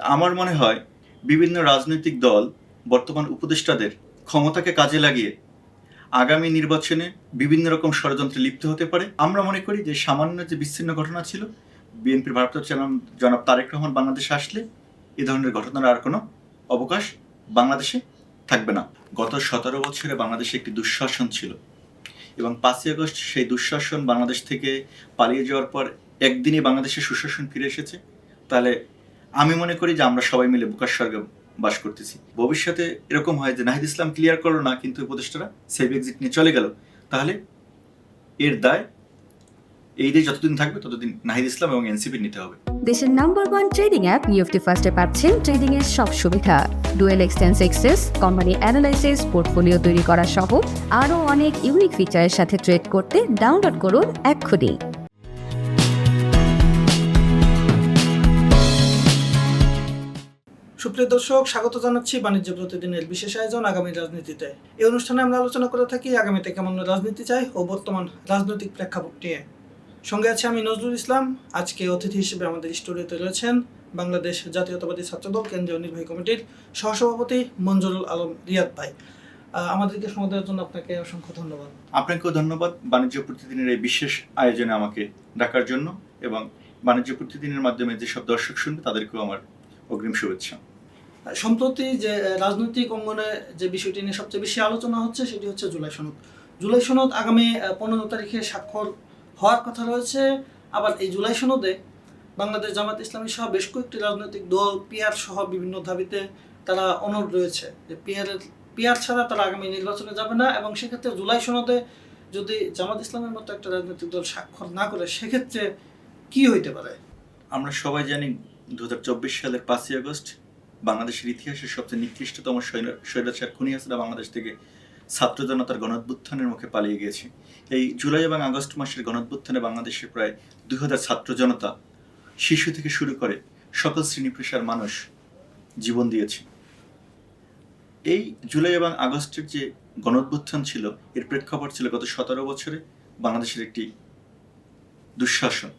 আমার মনে হয় বিভিন্ন রাজনৈতিক দল, বর্তমান উপদেষ্টাদের ক্ষমতাকে কাজে লাগিয়ে আগামী নির্বাচনে বিভিন্ন রকম ষড়যন্ত্রে লিপ্ত হতে পারে। আমরা মনে করি যে সামান্য যে বিচ্ছিন্ন ঘটনা ছিল, বিএনপির ভারপ্রাপ্ত জনাব তারেক রহমান বাংলাদেশে আসলে এ ধরনের ঘটনার আর কোনো অবকাশ বাংলাদেশে থাকবে না। গত সতেরো বছরে বাংলাদেশে একটি দুঃশাসন ছিল এবং পাঁচই আগস্ট সেই দুঃশাসন বাংলাদেশ থেকে পালিয়ে যাওয়ার পর একদিনই বাংলাদেশে সুশাসন ফিরে এসেছে। তাহলে আমি মনে করি যে আমরা সবাই মিলে বুকার স্বর্গে বাস করতেছি। ভবিষ্যতে এরকম হয় যে নাহিদ ইসলাম ক্লিয়ার করল না, কিন্তু উপদেষ্টারা সেভ এক্সিট নিয়ে চলে গেল। তাহলে এর দায়, এই দিয়ে যতদিন থাকবে ততদিন নাহিদ ইসলাম এবং এনসিপি নিতে হবে। দেশের নাম্বার ওয়ান ট্রেডিং অ্যাপ নিউফটি ফার্স্টে পাচ্ছেন ট্রেডিং এর সব সুবিধা। Dual এক্সটেন্স access company analysis portfolio তৈরি করা সহ আরও অনেক ইউনিক ফিচারের সাথে ট্রেড করতে ডাউনলোড করুন এক্ষুনি। সুপ্রিয় দর্শক, স্বাগত জানাচ্ছি বাণিজ্য প্রতিদিনের বিশেষ আয়োজন আগামী রাজনীতিতে। এই অনুষ্ঠানে আমরা আলোচনা করে থাকি আগামীতে কেমন রাজনীতি চাই ও বর্তমান রাজনৈতিক প্রেক্ষাপট নিয়ে। সঙ্গে আছে আমি নজরুল ইসলাম। আজকে অতিথি হিসেবে আমাদের স্টুডিওতে রয়েছেন বাংলাদেশ জাতীয়তাবাদী ছাত্রদল কেন্দ্রীয় নির্বাহী কমিটির সহসভাপতি মঞ্জুরুল আলম রিয়াদ ভাই। আমাদেরকে সময় দেওয়ার জন্য আপনাকে অসংখ্য ধন্যবাদ। আপনাকেও ধন্যবাদ। বাণিজ্য প্রতিদিনের এই বিশেষ আয়োজনে আমাকে ডাকার জন্য এবং বাণিজ্য প্রতিদিনের মাধ্যমে যেসব দর্শক শুনবে তাদেরকেও আমার অগ্রিম শুভেচ্ছা। সম্প্রতি যে রাজনৈতিক অঙ্গনে যে বিষয়টি নিয়ে সবচেয়ে বেশি আলোচনা হচ্ছে সেটি হচ্ছে জুলাই সনদ। জুলাই সনদ আগামী পনেরো তারিখে স্বাক্ষর হওয়ার কথা রয়েছে। আবার এই জুলাই সনদে বাংলাদেশ জামাত ইসলামী সহ বেশ কয়েকটি রাজনৈতিক দল পিয়ার সহ বিভিন্ন দাবিতে তারা অনড় রয়েছে যে পিয়ারের পিয়ার ছাড়া তারা আগামী নির্বাচনে যাবে না এবং সেক্ষেত্রে জুলাই সনদে যদি জামাত ইসলামের মতো একটা রাজনৈতিক দল স্বাক্ষর না করে, সেক্ষেত্রে কি হইতে পারে? আমরা সবাই জানি দু হাজার চব্বিশ সালের পাঁচই আগস্ট বাংলাদেশের ইতিহাসের সবচেয়ে নিকৃষ্টতম স্বৈরাচার খুনি হাসিনা বাংলাদেশ থেকে ছাত্র জনতার গণঅভ্যুত্থানের মুখে পালিয়ে গিয়েছে। এই জুলাই এবং আগস্ট মাসের গণঅভ্যুত্থানে বাংলাদেশে প্রায় দুই হাজার ছাত্র জনতা, শিশু থেকে শুরু করে সকল শ্রেণি পেশার মানুষ জীবন দিয়েছে। এই জুলাই এবং আগস্টের যে গণঅভ্যুত্থান ছিল, এর প্রেক্ষাপট ছিল গত সতেরো বছরে বাংলাদেশের একটি দুঃশাসন।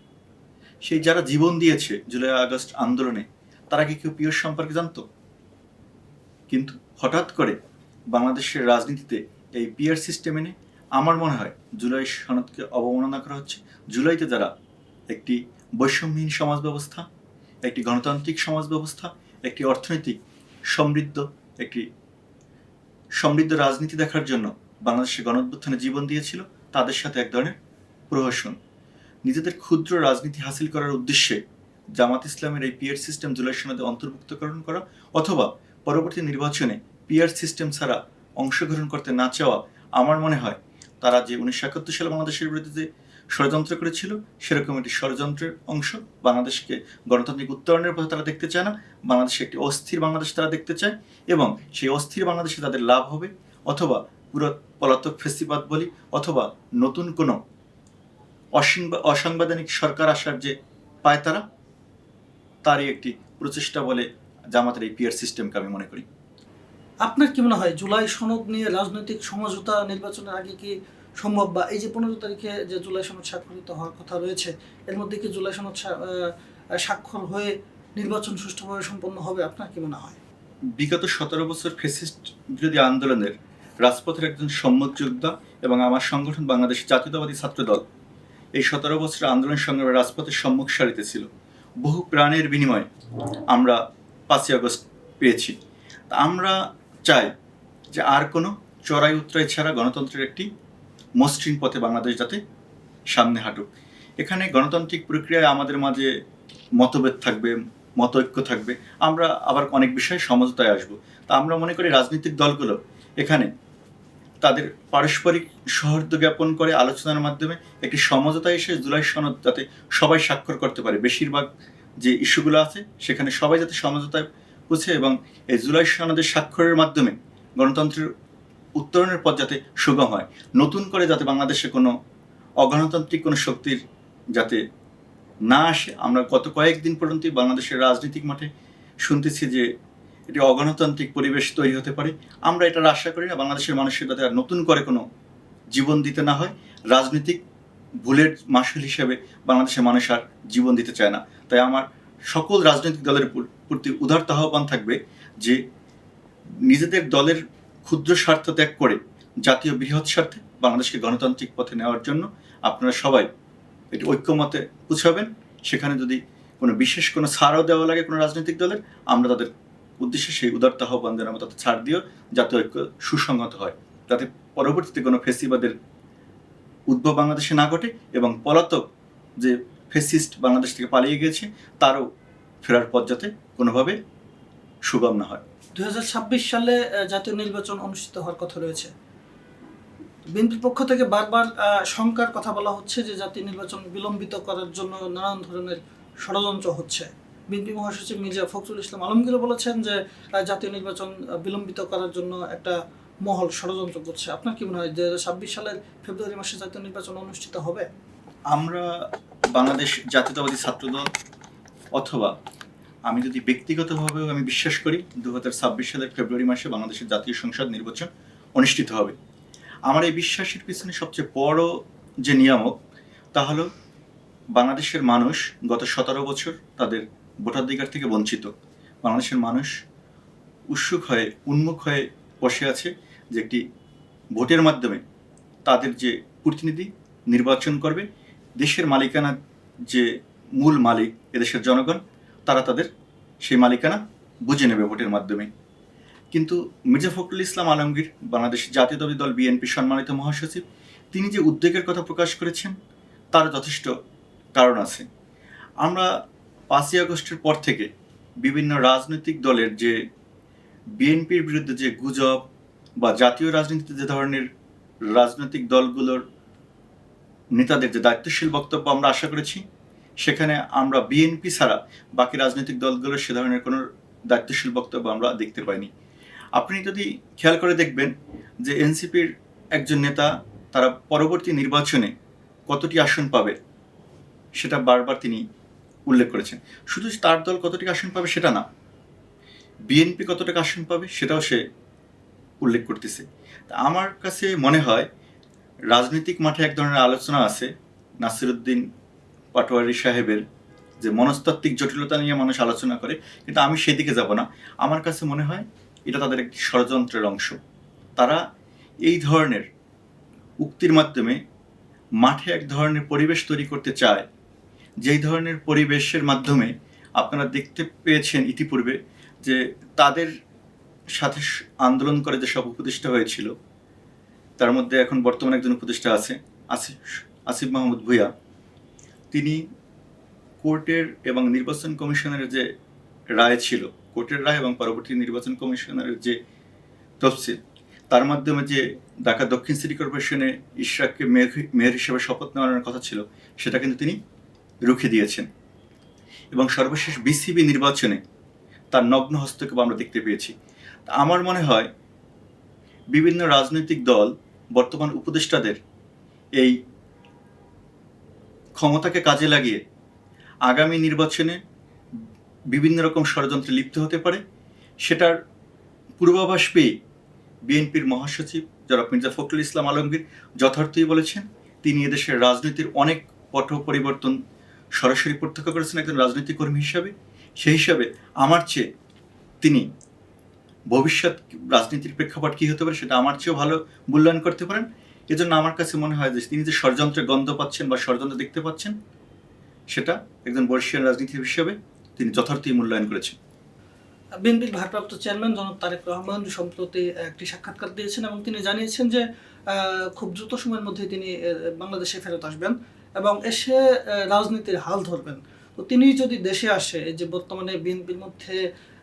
সেই যারা জীবন দিয়েছে জুলাই আগস্ট আন্দোলনে তারা কি কেউ পিওর সম্পর্কে জানতো? কিন্তু হঠাৎ করে বাংলাদেশের রাজনীতিতে এই পিয়ার সিস্টেম এনে আমার মনে হয় জুলাই সনদকে অবমাননা করা হচ্ছে। জুলাইতে যারা একটি বৈষম্যহীন সমাজ ব্যবস্থা, একটি গণতান্ত্রিক সমাজ ব্যবস্থা, একটি অর্থনৈতিক সমৃদ্ধ, একটি সমৃদ্ধ রাজনীতি দেখার জন্য বাংলাদেশের গণঅভ্যুত্থানে জীবন দিয়েছিল, তাদের সাথে এক ধরনের প্রহসন। নিজেদের ক্ষুদ্র রাজনীতি হাসিল করার উদ্দেশ্যে জামাত ইসলামের এই পিয়ার সিস্টেম জুলাই সনদে অন্তর্ভুক্তকরণ করা অথবা পরবর্তী নির্বাচনে পিয়ার সিস্টেম ছাড়া অংশগ্রহণ করতে না চাওয়া আমার মনে হয় তারা যে উনিশশো একাত্তর সালে বাংলাদেশের বিরুদ্ধে ষড়যন্ত্র করেছিল, সেরকম একটি ষড়যন্ত্রের অংশ বাংলাদেশকে গণতান্ত্রিক উত্তরণের পথে তারা দেখতে চায় না, বাংলাদেশে একটি অস্থির বাংলাদেশ তারা দেখতে চায় এবং সেই অস্থির বাংলাদেশে তাদের লাভ হবে অথবা পুরো পলাতক ফেস্তিবাদ বলি অথবা নতুন কোনো অসংবা- অসাংবিধানিক সরকার আসার যে পায় তারা তারই একটি প্রচেষ্টা বলে জামাতের এই পিয়ার সিস্টেমকে আমি মনে করি। আপনার কি মনে হয় জুলাই সনদ নিয়ে রাজনৈতিক সমঝোতা নির্বাচনের আগে কি সম্ভব বা এই যে পনেরো তারিখে যে জুলাই সনদ স্বাক্ষরিত হওয়ার কথা রয়েছে এর মধ্যে কি জুলাই সনদ স্বা- স্বাক্ষর হয়ে নির্বাচন সুষ্ঠুভাবে সম্পন্ন হবে? আপনার কি মনে হয়? বিগত সতেরো বছর ফেসিস্ট বিরোধী আন্দোলনের রাজপথের একজন সম্মত যোদ্ধা এবং আমার সংগঠন বাংলাদেশ জাতীয়তাবাদী ছাত্র দল এই সতেরো বছর আন্দোলন সংগ্রামে রাজপথের সম্মুখ সারিতে ছিল। বহু প্রাণের বিনিময়ে আমরা পাঁচই আগস্ট পেয়েছি। তা আমরা চাই যে আর কোনো চড়াই উত্তরাই ছাড়া গণতন্ত্রের একটি মসৃণ পথে বাংলাদেশ যাতে সামনে হাঁটুক। এখানে গণতান্ত্রিক প্রক্রিয়ায় আমাদের মাঝে মতভেদ থাকবে, মতৈক্য থাকবে। আমরা আবার অনেক বিষয়ে সমঝোতায় আসব। তা আমরা মনে করি রাজনৈতিক দলগুলো এখানে তাদের পারস্পরিক সৌহার্দ্য জ্ঞাপন করে আলোচনার মাধ্যমে একটি সমঝোতায় এসে জুলাই সনদ যাতে সবাই স্বাক্ষর করতে পারে। বেশিরভাগ যে ইস্যুগুলো আছে, সেখানে সবাই যাতে সমঝোতায় পৌঁছে এবং এই জুলাই সনদের স্বাক্ষরের মাধ্যমে গণতন্ত্রের উত্তরণের পথ যাতে সুগম হয়। নতুন করে যাতে বাংলাদেশে কোনো অগণতান্ত্রিক কোনো শক্তির যাতে না আসে, আমরা গত কয়েকদিন পর্যন্তই বাংলাদেশের রাজনৈতিক মাঠে শুনতেছি যে এটি অগণতান্ত্রিক পরিবেশ তৈরি হতে পারে। আমরা এটার আশা করি না, বাংলাদেশের মানুষের যাতে আর নতুন করে কোনো জীবন দিতে না হয়। রাজনৈতিক ভুলের মাসুল হিসেবে বাংলাদেশের মানুষ আর জীবন দিতে চায় না। তাই আমার সকল রাজনৈতিক দলের প্রতি উদারতা আহ্বান থাকবে যে নিজেদের দলের ক্ষুদ্র স্বার্থ ত্যাগ করে জাতীয় বৃহৎ স্বার্থে বাংলাদেশকে গণতান্ত্রিক পথে নেওয়ার জন্য আপনারা সবাই এটি ঐক্যমতে পুছাবেন। সেখানে যদি কোনো বিশেষ কোনো ছাড়ও দেওয়া লাগে কোনো রাজনৈতিক দলের, আমরা তাদের উদ্দেশ্যে সেই উদারতা আহ্বান যেন আমরা তাদের ছাড় দিও, যাতে ঐক্য সুসংগত হয়। যাতে পরবর্তীতে কোনো ফেসিবাদের উদ্ভব বাংলাদেশে না ঘটে এবং পলাতক যে ফেসিস্ট বাংলাদেশ থেকে পালিয়ে গেছে তারও ফেরার পথ যাতে কোনোভাবে সুগম না হয়। দুই হাজার ছাব্বিশ সালে জাতীয় নির্বাচন অনুষ্ঠিত হওয়ার কথা রয়েছে। বিএনপির পক্ষ থেকে বারবার শঙ্কার কথা বলা হচ্ছে যে জাতীয় নির্বাচন বিলম্বিত করার জন্য নানান ধরনের ষড়যন্ত্র হচ্ছে। বিএনপি মহাসচিব মির্জা ফখরুল ইসলাম আলমগীরও বলেছেন যে জাতীয় নির্বাচন বিলম্বিত করার জন্য একটা মহল ষড়যন্ত্র করছে। আপনার কি মনে হয় যে ছাব্বিশ সালের ফেব্রুয়ারি মাসে জাতীয় নির্বাচন অনুষ্ঠিত হবে? আমরা বাংলাদেশ জাতীয়তাবাদী ছাত্রদল অথবা আমি যদি ব্যক্তিগতভাবেও আমি বিশ্বাস করি দু হাজার ছাব্বিশ সালের ফেব্রুয়ারি মাসে বাংলাদেশের জাতীয় সংসদ নির্বাচন অনুষ্ঠিত হবে। আমার এই বিশ্বাসের পিছনে সবচেয়ে বড় যে নিয়ামক, তা হলো বাংলাদেশের মানুষ গত সতেরো বছর তাদের ভোটাধিকার থেকে বঞ্চিত। বাংলাদেশের মানুষ উৎসুক হয়ে, উন্মুখ হয়ে বসে আছে যে একটি ভোটের মাধ্যমে তাদের যে প্রতিনিধি নির্বাচন করবে, দেশের মালিকানা যে মূল মালিক এদেশের জনগণ, তারা তাদের সেই মালিকানা বুঝে নেবে ভোটের মাধ্যমে। কিন্তু মির্জা ফখরুল ইসলাম আলমগীর, বাংলাদেশ জাতীয়তাবাদী দল বিএনপি সম্মানিত মহাসচিব, তিনি যে উদ্বেগের কথা প্রকাশ করেছেন, তার যথেষ্ট কারণ আছে। আমরা পাঁচই আগস্টের পর থেকে বিভিন্ন রাজনৈতিক দলের যে বিএনপির বিরুদ্ধে যে গুজব বা জাতীয় রাজনীতিতে যে ধরনের রাজনৈতিক দলগুলোর নেতাদের যে দায়িত্বশীল বক্তব্য আমরা আশা করেছি, সেখানে আমরা বিএনপি ছাড়া বাকি রাজনৈতিক দলগুলোর সে ধরনের কোনো দায়িত্বশীল বক্তব্য আমরা দেখতে পাইনি। আপনি যদি খেয়াল করে দেখবেন যে এনসিপির একজন নেতা তারা পরবর্তী নির্বাচনে কতটি আসন পাবে, সেটা বারবার তিনি উল্লেখ করেছেন। শুধু তার দল কতটি আসন পাবে সেটা না, বিএনপি কতটা আসন পাবে সেটাও সে উল্লেখ করতেছে। তা আমার কাছে মনে হয় রাজনৈতিক মাঠে এক ধরনের আলোচনা আছে নাসিরুদ্দিন পাটোয়ারি সাহেবের যে মনস্তাত্ত্বিক জটিলতা নিয়ে মানুষ আলোচনা করে, কিন্তু আমি সেদিকে যাব না। আমার কাছে মনে হয় এটা তাদের একটি ষড়যন্ত্রের অংশ। তারা এই ধরনের উক্তির মাধ্যমে মাঠে এক ধরনের পরিবেশ তৈরি করতে চায় যেই ধরনের পরিবেশের মাধ্যমে আপনারা দেখতে পেয়েছেন ইতিপূর্বে যে তাদের সাথে আন্দোলন করে যেসব উপদেষ্টা হয়েছিল, তার মধ্যে এখন বর্তমানে একজন উপদেষ্টা আছে আসিফ আসিফ মাহমুদ ভুঁইয়া। তিনি কোর্টের এবং নির্বাচন কমিশনের যে রায় ছিল, কোর্টের রায় এবং পরবর্তী নির্বাচন কমিশনের যে তফসিল, তার মাধ্যমে যে ঢাকা দক্ষিণ সিটি কর্পোরেশনে ইশরাককে মেয়র মেয়র হিসেবে শপথ নেওয়ার কথা ছিল, সেটা কিন্তু তিনি রুখে দিয়েছেন। এবং সর্বশেষ বিসিবি নির্বাচনে তার নগ্ন হস্তক্ষেপ আমরা দেখতে পেয়েছি। আমার মনে হয় বিভিন্ন রাজনৈতিক দল, বর্তমান উপদেষ্টাদের এই ক্ষমতাকে কাজে লাগিয়ে আগামী নির্বাচনে বিভিন্ন রকম ষড়যন্ত্রে লিপ্ত হতে পারে। সেটার পূর্বাভাস পেয়ে বিএনপির মহাসচিব যারা মির্জা ফখরুল ইসলাম আলমগীর যথার্থই বলেছেন, তিনি এদেশের রাজনীতির অনেক পট পরিবর্তন সরাসরি প্রত্যক্ষ করেছেন একজন রাজনৈতিক কর্মী হিসাবে। সেই হিসাবে আমার চেয়ে তিনি ভবিষ্যৎ রাজনীতির প্রেক্ষাপট কী হতে পারে সেটা আমার চেয়েও ভালো মূল্যায়ন করতে পারেন। এজন্য আমার কাছে মনে হয় যে তিনি যে ষড়যন্ত্রের গন্ধ পাচ্ছেন বা ষড়যন্ত্র দেখতে পাচ্ছেন, সেটা একজন বর্ষীয় রাজনীতিবিদ হিসেবে তিনি যথার্থই মূল্যায়ন করেছেন। বিএনপির ভারপ্রাপ্ত চেয়ারম্যান জনাব তারেক রহমান সম্প্রতি একটি সাক্ষাৎকার দিয়েছেন এবং তিনি জানিয়েছেন যে খুব দ্রুত সময়ের মধ্যে তিনি বাংলাদেশে ফেরত আসবেন। এবং এসে রাজনীতির হাল ধরবেন। তো তিনি যদি দেশে আসে যে বর্তমানে বিএনপির মধ্যে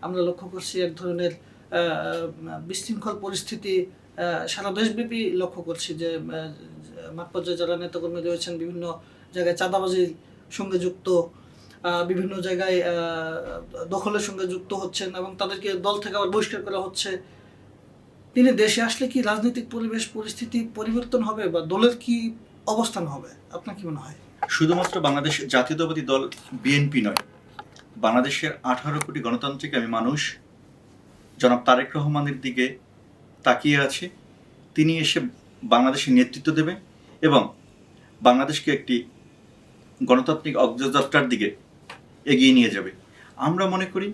আমরা লক্ষ্য করছি এক ধরনের বিশৃঙ্খল পরিস্থিতি সারা দেশব্যাপী লক্ষ্য করছি যে মাঠ পর্যায়ে যারা নেতাকর্মী রয়েছেন, বিভিন্ন জায়গায় চাঁদাবাজির সঙ্গে যুক্ত বিভিন্ন জায়গায় দখলের সঙ্গে যুক্ত হচ্ছেন এবং তাদেরকে দল থেকে আবার বহিষ্কার করা হচ্ছে। তিনি দেশে আসলে কি রাজনৈতিক পরিবেশ, পরিস্থিতি পরিবর্তন হবে বা দলের কি অবস্থান হবে? আপনার কি মনে হয়? শুধুমাত্র বাংলাদেশ জাতীয়তাবাদী দল বিএনপি নয়, বাংলাদেশের আঠারো কোটি গণতান্ত্রিক আমি মানুষ, জনাব তারেক রহমানের দিকে তাকিয়ে আছে। তিনি এসে বাংলাদেশের নেতৃত্ব দেবে এবং বাংলাদেশকে একটি গণতান্ত্রিক অগ্রযাত্রার দিকে এগিয়ে নিয়ে যাবে। আমরা মনে করি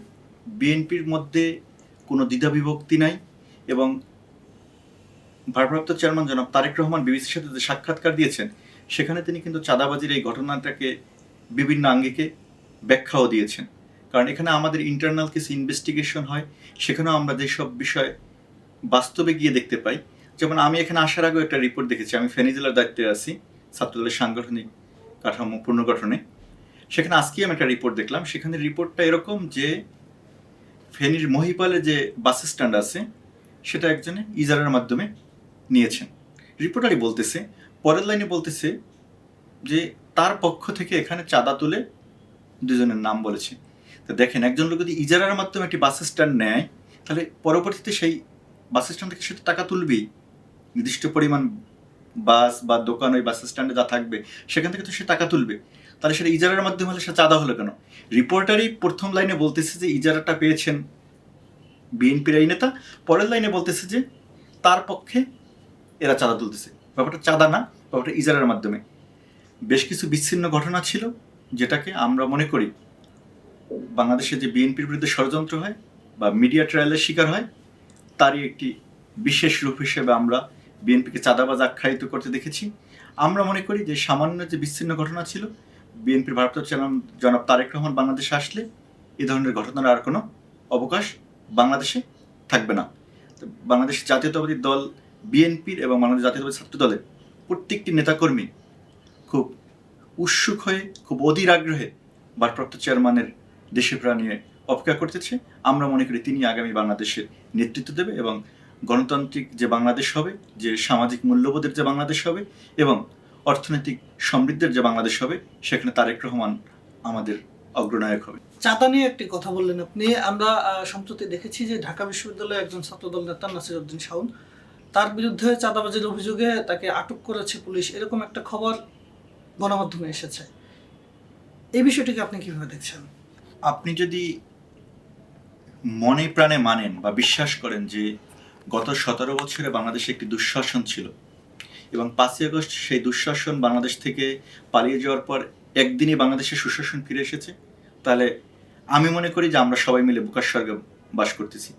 বিএনপির মধ্যে কোনো দ্বিধাবিভক্তি নাই এবং ভারপ্রাপ্ত চেয়ারম্যান জনাব তারেক রহমান বিবিসির সাথে যে সাক্ষাৎকার দিয়েছেন, সেখানে তিনি কিন্তু চাঁদাবাজির এই ঘটনাটাকে বিভিন্ন আঙ্গিকে ব্যাখ্যাও দিয়েছেন। কারণ এখানে আমাদের ইন্টারনাল কিছু ইনভেস্টিগেশন হয়, সেখানেও আমরা যেসব বিষয় বাস্তবে গিয়ে দেখতে পাই, যেমন আমি এখানে আসার আগেও একটা রিপোর্ট দেখেছি, আমি ফেনী জেলার দায়িত্বে আছি, ছাত্রদলের সাংগঠনিক কাঠামো পুনর্গঠনে। সেখানে আজকেই আমি একটা রিপোর্ট দেখলাম, সেখানে রিপোর্টটা এরকম যে ফেনীর মহিপালে যে বাস স্ট্যান্ড আছে, সেটা একজনে ইজারার মাধ্যমে নিয়েছেন। রিপোর্টারই বলতেছে, পরের লাইনে বলতেছে যে তার পক্ষ থেকে এখানে চাঁদা তুলে দুজনের নাম বলেছে। তো দেখেন, একজন লোক যদি ইজারার মাধ্যমে একটি বাস স্ট্যান্ড নেয়, তাহলে পরবর্তীতে সেই বাস স্ট্যান্ড থেকে সে তো টাকা তুলবেই। নির্দিষ্ট পরিমাণ বাস বা দোকান ওই বাস স্ট্যান্ডে যা থাকবে, সেখান থেকে তো সে টাকা তুলবে। তাহলে সেটা ইজারার মাধ্যমে হলে সে চাঁদা হলো কেন? রিপোর্টারই প্রথম লাইনে বলতেছে যে ইজারাটা পেয়েছেন বিএনপির এই নেতা, পরের লাইনে বলতেছে যে তার পক্ষে এরা চাঁদা তুলতেছে। ব্যাপারটা চাঁদা না, ব্যাপারটা ইজারার মাধ্যমে। বেশ কিছু বিচ্ছিন্ন ঘটনা ছিল, যেটাকে আমরা মনে করি বাংলাদেশে যে বিএনপির বিরুদ্ধে ষড়যন্ত্র হয় বা মিডিয়া ট্রায়ালের শিকার হয়, তারই একটি বিশেষ রূপ হিসেবে আমরা বিএনপিকে চাঁদাবাজ আখ্যায়িত করতে দেখেছি। আমরা মনে করি যে সামান্য যে বিচ্ছিন্ন ঘটনা ছিল, বিএনপির ভারপ্রাপ্ত চেয়ারম্যান জনাব তারেক রহমান বাংলাদেশে আসলে এ ধরনের ঘটনার আর কোনো অবকাশ বাংলাদেশে থাকবে না। বাংলাদেশ জাতীয়তাবাদী দল বিএনপির এবং বাংলাদেশ জাতীয়তাবাদী ছাত্র দলের প্রত্যেকটি নেতাকর্মী খুব উৎসুক হয়ে, খুব অধীর আগ্রহে ভারপ্রাপ্ত চেয়ারম্যানের দেশে প্রাণীয় অপেক্ষা করতেছে। আমরা মনে করি তিনি আগামী বাংলাদেশের নেতৃত্ব দেবে এবং গণতান্ত্রিক যে বাংলাদেশ হবে, যে সামাজিক মূল্যবোধের যে বাংলাদেশ হবে এবং অর্থনৈতিক সমৃদ্ধের যে বাংলাদেশ হবে, সেখানে তারেক রহমান আমাদের অগ্রনায়ক হবে। চাঁদা নিয়ে একটি কথা বললেন আপনি। আমরা সম্প্রতি দেখেছি যে ঢাকা বিশ্ববিদ্যালয়ের একজন ছাত্রদল নেতা নাসির উদ্দিন শাওন তার বিরুদ্ধে চাঁদাবাজির অভিযোগে তাকে আটক করেছে পুলিশ। এরকম একটা খবর গণমাধ্যমে এসেছে। এই বিষয়টিকে আপনি কীভাবে দেখছেন? আপনি যদি মনে প্রাণে মানেন বা বিশ্বাস করেন যে গত সতেরো বছরে বাংলাদেশে একটি দুঃশাসন ছিল এবং পাঁচই আগস্ট সেই দুঃশাসন বাংলাদেশ থেকে পালিয়ে যাওয়ার পর একদিনই বাংলাদেশে সুশাসন ফিরে এসেছে, তাহলে আমি মনে করি যে আমরা সবাই মিলে বুকার স্বর্গে বাস করতেছি।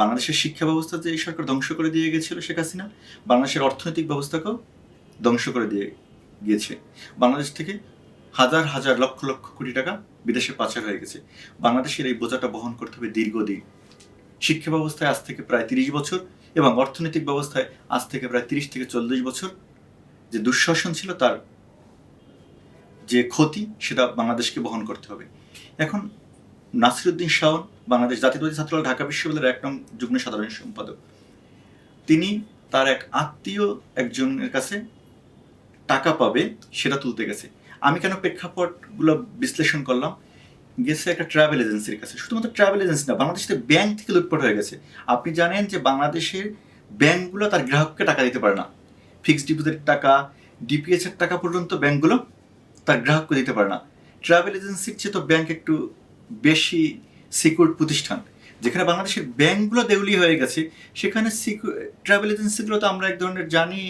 বাংলাদেশের শিক্ষা ব্যবস্থা যে এই সরকার ধ্বংস করে দিয়ে গেছিল শেখ হাসিনা, বাংলাদেশের অর্থনৈতিক ব্যবস্থাকেও ধ্বংস করে দিয়ে গিয়েছে। বাংলাদেশ থেকে হাজার হাজার লক্ষ লক্ষ কোটি টাকা বিদেশে পাচার হয়ে গেছে। বাংলাদেশের এই বোঝাটা বহন করতে হবে দীর্ঘদিন। শিক্ষা ব্যবস্থায় আজ থেকে প্রায় তিরিশ বছর এবং অর্থনৈতিক ব্যবস্থায় আজ থেকে প্রায় তিরিশ থেকে চল্লিশ বছর যে দুঃশাসন ছিল তার যে ক্ষতি, সেটা বাংলাদেশকে বহন করতে হবে। এখন নাসিরুদ্দিন শাওন বাংলাদেশ জাতীয়তাবাদী ছাত্রদল ঢাকা বিশ্ববিদ্যালয়ের এক নং যুগ্ম সাধারণ সম্পাদক। তিনি তার এক আত্মীয় একজনের কাছে টাকা পাবে, সেটা তুলতে গেছে। আমি কেন প্রেক্ষাপটগুলো বিশ্লেষণ করলাম? গেছে একটা ট্রাভেল এজেন্সির কাছে। শুধুমাত্র ট্রাভেল এজেন্সি না, বাংলাদেশের ব্যাংক থেকে লুটপাট হয়ে গেছে। আপনি জানেন যে বাংলাদেশের ব্যাংকগুলো তার গ্রাহককে টাকা দিতে পারে না। ফিক্সড ডিপোজিটের টাকা ডিপিএস এর টাকা পর্যন্ত ব্যাংকগুলো তার গ্রাহককে দিতে পারে না। ট্রাভেল এজেন্সির চেয়ে তো ব্যাংক একটু বেশি সিকিউর প্রতিষ্ঠান, যেখানে বাংলাদেশের ব্যাংকগুলো দেউলি হয়ে গেছে, সেখানে ট্রাভেল এজেন্সিগুলো তো আমরা এক ধরনের জানি,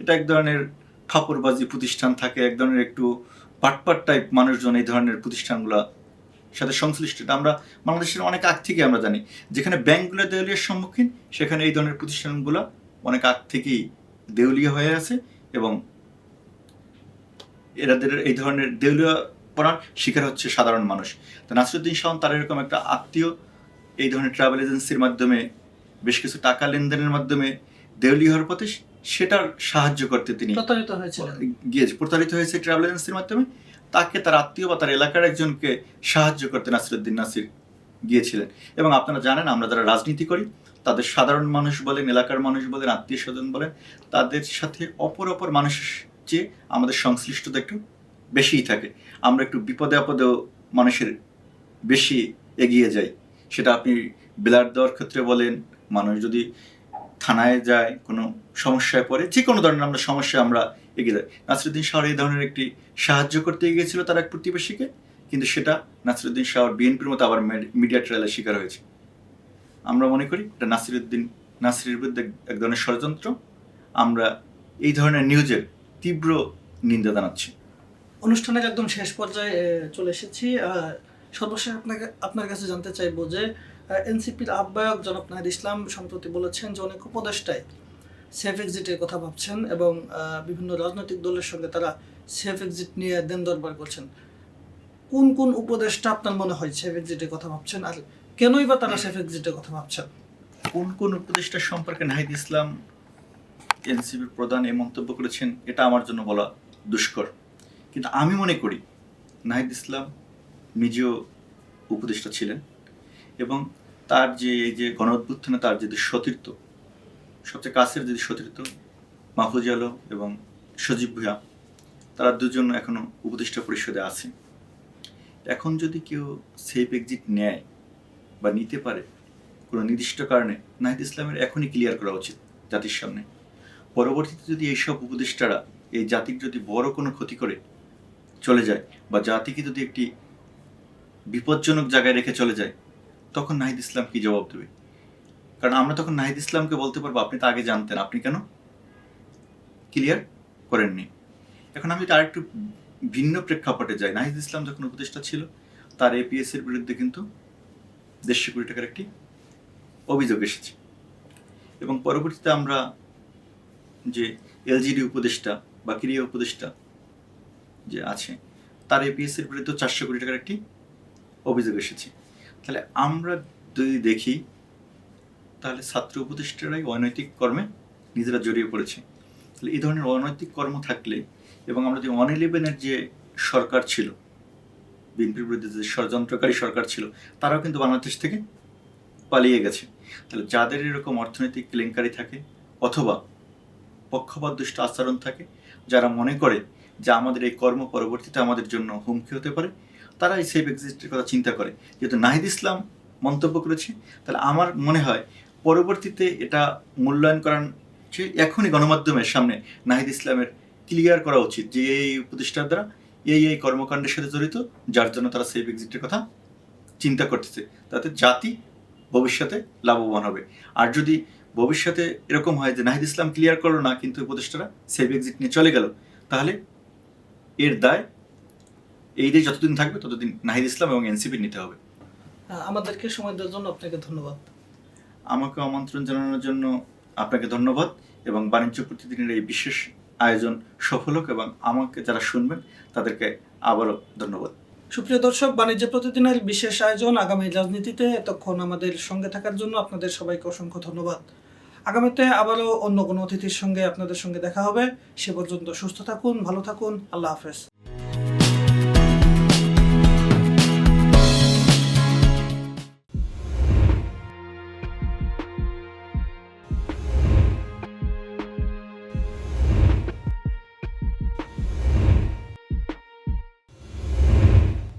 এটা এক ধরনের ফাপড়বাজি প্রতিষ্ঠান থাকে, এক ধরনের একটু পাটপাট টাইপ মানুষজন এই ধরনের প্রতিষ্ঠানগুলো সাথে সংশ্লিষ্ট। আমরা বাংলাদেশের অনেক আগ থেকে আমরা জানি, যেখানে ব্যাংকগুলো দেউলিয়ার সম্মুখীন, সেখানে এই ধরনের প্রতিষ্ঠানগুলো অনেক আগ থেকেই দেউলিয়া হয়ে আছে এবং এরাদের এই ধরনের দেউলিয়া পড়ার শিকার হচ্ছে সাধারণ মানুষ। তো নাসরুদ্দিন শাহন তার এরকম একটা আত্মীয় এই ধরনের ট্রাভেল এজেন্সির মাধ্যমে বেশ কিছু টাকা লেনদেনের মাধ্যমে দেউলিয়া হওয়ার পথে সেটার সাহায্য করতে তিনি প্রতারিত হয়েছিলেন। গিয়েছে প্রতারিত হয়েছে ট্রাভেল এজেন্সির মাধ্যমে। তাকে তার আত্মীয় বা তার এলাকার একজনকে সাহায্য করতে নাসিরুদ্দিন নাসির গিয়েছিলেন। এবং আপনারা জানেন আমরা যারা রাজনীতি করি তাদের সাধারণ মানুষ বলেন এলাকার মানুষ বলেন আত্মীয় স্বজন বলেন তাদের সাথে অপর অপর মানুষের চেয়ে আমাদের সংশ্লিষ্টতা একটু বেশিই থাকে। আমরা একটু বিপদে আপদেও মানুষের বেশি এগিয়ে যাই। সেটা আপনি ব্লাড দেওয়ার ক্ষেত্রে বলেন, মানুষ যদি থানায় যায়, কোনো সমস্যায় পড়ে যে কোনো ধরনের আমরা সমস্যায় আমরা এগিয়ে যাই। নাসরুদ্দিন শাহর এই ধরনের একটি সাহায্য করতে গিয়েছিল তার এক প্রতিবেশীকে, কিন্তু সেটা নাসিরুদ্দিন শাহর বিএনপির মতো আবার মিডিয়া ট্রায়ালের শিকার হয়েছে। আমরা মনে করি এটা নাসিরুদ্দিন নাসিরের বিরুদ্ধে এক ধরনের ষড়যন্ত্র। আমরা এই ধরনের নিউজের তীব্র নিন্দা জানাচ্ছি। অনুষ্ঠানের একদম শেষ পর্যায়ে চলে এসেছি। সর্বশেষ আপনাকে, আপনার কাছে জানতে চাইব যে এনসিপির আহ্বায়ক জনাব নাহিদ ইসলাম সম্প্রতি বলেছেন যে, অনেক উপদেষ্টাই সেফ এক্সিটের কথা ভাবছেন এবং বিভিন্ন রাজনৈতিক দলের সঙ্গে তারা সেফ এক্সিট নিয়ে দেন দরবার করছেন। কোন কোন উপদেষ্টা আপনার মনে হয় সেফ এক্সিটের কথা ভাবছেন? আর কেনই বা তারা সেফ এক্সিটের কথা ভাবছেন? কোন কোন উপদেষ্টা সম্পর্কে নাহিদ ইসলাম এনসিপির প্রধান এই মন্তব্য করেছেন, এটা আমার জন্য বলা দুষ্কর। কিন্তু আমি মনে করি নাহিদ ইসলাম নিজেও উপদেষ্টা ছিলেন এবং তার যে এই যে গণ অভ্যুত্থানে তার যে সতীর্থ, সবচেয়ে কাছের যদি সতীর্থ মাহফুজ আলম এবং সজীব ভুয়া তারা দুজন এখনও উপদেষ্টা পরিষদে আছে। এখন যদি কেউ সেফ এক্সিট নেয় বা নিতে পারে কোনো নির্দিষ্ট কারণে, নাহিদ ইসলামের এখনই ক্লিয়ার করা উচিত জাতির সামনে। পরবর্তীতে যদি এইসব উপদেষ্টারা, এই জাতির যদি বড় কোনো ক্ষতি করে চলে যায় বা জাতিকে যদি একটি বিপজ্জনক জায়গায় রেখে চলে যায়, তখন নাহিদ ইসলাম কি জবাব দেবে? কারণ আমরা তখন নাহিদ ইসলামকে বলতে পারব, আপনি তো আগে জানতেন, আপনি কেন? ক্লিয়ার করেননি। এখন আমি তার একটু ভিন্ন প্রেক্ষাপটে যাই। নাহিদ ইসলাম যখন উপদেষ্টা ছিল, তার এপিএস এর বিরুদ্ধে কিন্তু দেড়শো কোটি টাকার একটি অভিযোগ এসেছে। এবং পরবর্তীতে আমরা যে এলজিডি উপদেষ্টা বা ক্রিয়া উপদেষ্টা যে আছে, তার এপিএস এর বিরুদ্ধে চারশো কোটি টাকার একটি অভিযোগ এসেছে। তাহলে আমরা যদি দেখি, তাহলে ছাত্র উপদেষ্টারাই অনৈতিক কর্মে নিজেরা জড়িয়ে পড়েছে। তাহলে এই ধরনের অনৈতিক কর্ম থাকলে এবং আমরা যে ওয়ান ইলেভেনের যে সরকার ছিল, বিএনপির বিরুদ্ধে যে ষড়যন্ত্রকারী সরকার ছিল, তারাও কিন্তু বাংলাদেশ থেকে পালিয়ে গেছে। তাহলে যাদের এরকম অর্থনৈতিক কেলেঙ্কারি থাকে অথবা পক্ষপাত দুষ্ট আচরণ থাকে, যারা মনে করে যে আমাদের এই কর্ম পরবর্তীতে আমাদের জন্য হুমকি হতে পারে তারা এই সেফ এক্সিস্টের কথা চিন্তা করে। যেহেতু নাহিদ ইসলাম মন্তব্য করেছে, তাহলে আমার মনে হয় পরবর্তীতে এটা মূল্যায়ন করার চেয়ে এখনই গণমাধ্যমের সামনে নাহিদ ইসলামের ক্লিয়ার করা উচিত যে এই প্রতিষ্ঠার দ্বারা এই এই কর্মকাণ্ডের সাথে জড়িত, যার জন্য তারা সেফ এক্সিটের কথা চিন্তা করতেছে, তাতে জাতি ভবিষ্যতে লাভবান হবে। আর যদি ভবিষ্যতে এরকম হয় যে নাহিদ ইসলাম ক্লিয়ার করল না, কিন্তু উপদেষ্টারা সেফ এক্সিট নিয়ে চলে গেল, তাহলে এর দায় এই দিয়ে যতদিন থাকবে ততদিন নাহিদ ইসলাম এবং এনসিপি নিতে হবে। আমাদেরকে সময় দেওয়ার জন্য আপনাকে ধন্যবাদ। আমাকে আমন্ত্রণ জানানোর জন্য আপনাকে ধন্যবাদ এবং বাণিজ্য প্রতিদিনের এই বিশেষ আয়োজন সফল হোক এবং আমাকে যারা শুনবেন তাদেরকে আবারও ধন্যবাদ। সুপ্রিয় দর্শক বাণিজ্য প্রতিদিনের বিশেষ আয়োজন আগামী রাজনীতিতে এতক্ষণ আমাদের সঙ্গে থাকার জন্য আপনাদের সবাইকে অসংখ্য ধন্যবাদ। আগামীতে আবারও অন্য কোনো অতিথির সঙ্গে আপনাদের সঙ্গে দেখা হবে। সে পর্যন্ত সুস্থ থাকুন, ভালো থাকুন, আল্লাহ হাফেজ।